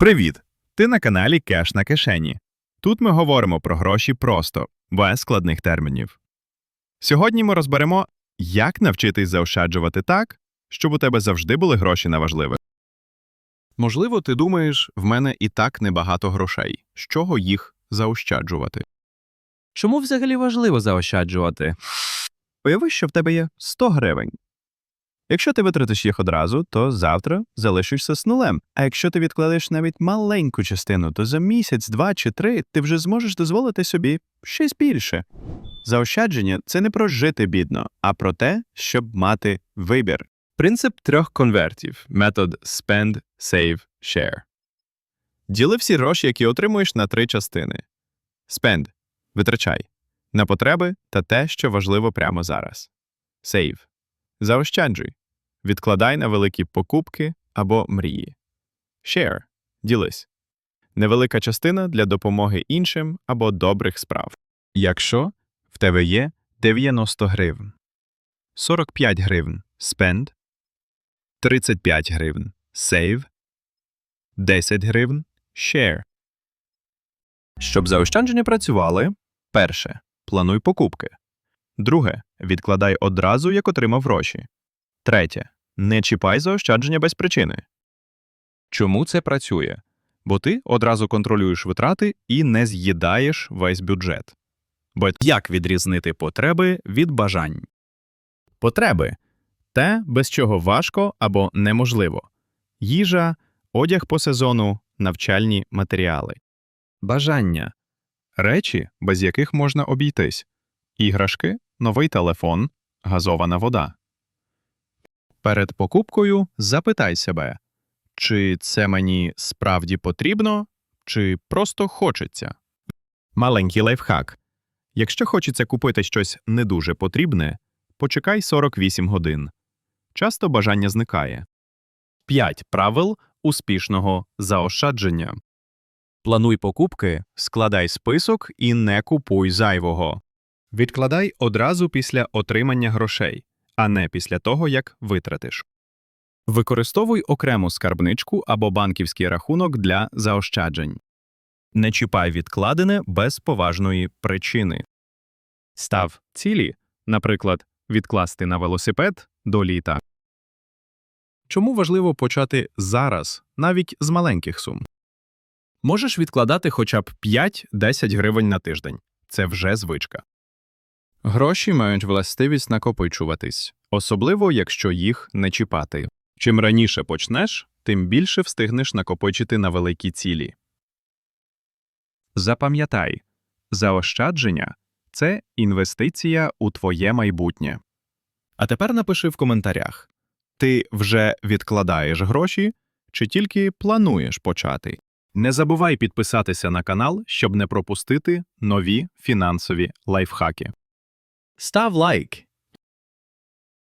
Привіт! Ти на каналі Кеш на кишені. Тут ми говоримо про гроші просто, без складних термінів. Сьогодні ми розберемо, як навчитись заощаджувати так, щоб у тебе завжди були гроші на важливе. Можливо, ти думаєш, в мене і так небагато грошей. З чого їх заощаджувати? Чому взагалі важливо заощаджувати? Уяви, що в тебе є 100 гривень. Якщо ти витратиш їх одразу, то завтра залишишся з нулем. А якщо ти відкладеш навіть маленьку частину, то за місяць, два чи три ти вже зможеш дозволити собі щось більше. Заощадження це не про жити бідно, а про те, щоб мати вибір. Принцип трьох конвертів метод spend, save, share. Діли всі гроші, які отримуєш, на три частини: spend – витрачай на потреби та те, що важливо прямо зараз. Save – заощаджуй. Відкладай на великі покупки або мрії. Share – ділись. Невелика частина для допомоги іншим або добрих справ. Якщо в тебе є 90 гривень, 45 гривень – spend, 35 гривень – save, 10 гривень – share. Щоб заощадження працювали, перше – плануй покупки. Друге – відкладай одразу, як отримав гроші. Третє – не чіпай заощадження без причини. Чому це працює? Бо ти одразу контролюєш витрати і не з'їдаєш весь бюджет. Бо як відрізнити потреби від бажань? Потреби те, без чого важко або неможливо. Їжа, одяг по сезону, навчальні матеріали. Бажання речі, без яких можна обійтись. Іграшки, новий телефон, газована вода. Перед покупкою запитай себе, чи це мені справді потрібно, чи просто хочеться. Маленький лайфхак. Якщо хочеться купити щось не дуже потрібне, почекай 48 годин. Часто бажання зникає. 5 правил успішного заощадження. Плануй покупки, складай список і не купуй зайвого. Відкладай одразу після отримання грошей, а не після того, як витратиш. Використовуй окрему скарбничку або банківський рахунок для заощаджень. Не чіпай відкладене без поважної причини. Став цілі, наприклад, відкласти на велосипед до літа. Чому важливо почати зараз, навіть з маленьких сум? Можеш відкладати хоча б 5-10 гривень на тиждень. Це вже звичка. Гроші мають властивість накопичуватись, особливо якщо їх не чіпати. Чим раніше почнеш, тим більше встигнеш накопичити на великі цілі. Запам'ятай, заощадження це інвестиція у твоє майбутнє. А тепер напиши в коментарях: ти вже відкладаєш гроші чи тільки плануєш почати? Не забувай підписатися на канал, щоб не пропустити нові фінансові лайфхаки. Став лайк